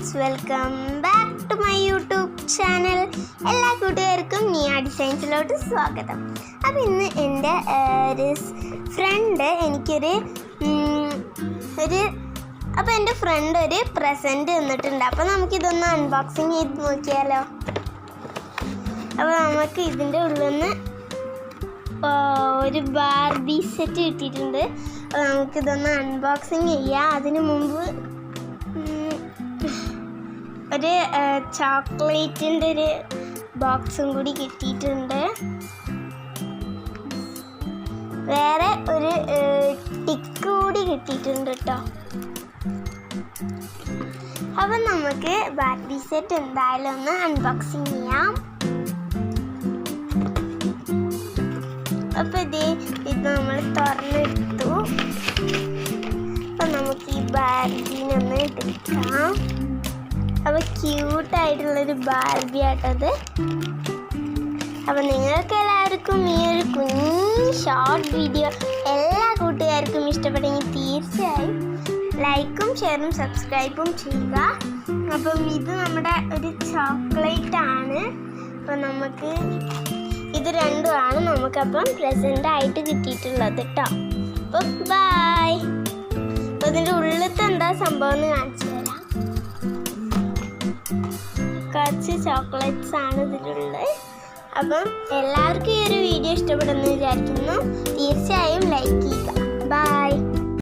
Friends welcome back to my YouTube channel എല്ലാ കൂട്ടുകാർക്കും നിയ ഡിസൈൻസിലോട്ട് സ്വാഗതം. അപ്പം ഇന്ന് എന്റെ ഒരു ഫ്രണ്ട് എനിക്കൊരു ഒരു അപ്പോൾ എന്റെ ഫ്രണ്ട് ഒരു പ്രസന്റ് തന്നിട്ടുണ്ട്. അപ്പോൾ നമുക്കിതൊന്ന് അൺബോക്സിങ് ചെയ്ത് നോക്കിയാലോ? അപ്പോൾ നമുക്ക് ഇതിന്റെ ഉള്ളിൽ നിന്ന് ഒരു ബാർബി സെറ്റ് കിട്ടിയിട്ടുണ്ട്. അപ്പോൾ നമുക്കിതൊന്ന് അൺബോക്സിങ് ചെയ്യാം. അതിന് മുമ്പ് ഒരു ചോക്ലേറ്റിന്റെ ഒരു ബോക്സും കൂടി കിട്ടിയിട്ടുണ്ട്. വേറെ ഒരു ടിക്ക് കൂടി കിട്ടിയിട്ടുണ്ട് കേട്ടോ അപ്പം നമുക്ക് ബാറ്റി സെറ്റ് എന്തായാലും ഒന്ന് അൺബോക്സിങ് ചെയ്യാം. അപ്പൊ ഇത് ഇത് നമ്മൾ തുറന്നെടുത്തു അപ്പൊ നമുക്ക് ഈ ബാറ്റിനൊന്ന് എടുക്കാം. അപ്പൊ ക്യൂട്ടായിട്ടുള്ളൊരു ബാർബി ആട്ടത് അപ്പൊ നിങ്ങൾക്ക് എല്ലാവർക്കും ഈ ഒരു കുഞ്ഞു ഷോർട്ട് വീഡിയോ എല്ലാ കൂട്ടുകാർക്കും ഇഷ്ടപ്പെട്ടെങ്കിൽ തീർച്ചയായും ലൈക്കും ഷെയറും സബ്സ്ക്രൈബും ചെയ്യുക. അപ്പം ഇത് നമ്മുടെ ഒരു ചോക്ലേറ്റ് ആണ്. അപ്പം നമുക്ക് ഇത് രണ്ടുമാണ് നമുക്കപ്പം പ്രസന്റ് ആയിട്ട് കിട്ടിയിട്ടുള്ളത് കേട്ടോ അപ്പം ബായ് അപ്പം ഇതിന്റെ ഉള്ളിലത്തെ എന്താ സംഭവം എന്ന് കാണിച്ചു കുറച്ച് ചോക്ലേറ്റ്സ് ആണ് ഇതിലുള്ളത്. അപ്പം എല്ലാവർക്കും ഈ ഒരു വീഡിയോ ഇഷ്ടപ്പെടുമെന്ന് വിചാരിക്കുന്നു. തീർച്ചയായും ലൈക്ക് ചെയ്യുക. ബായ്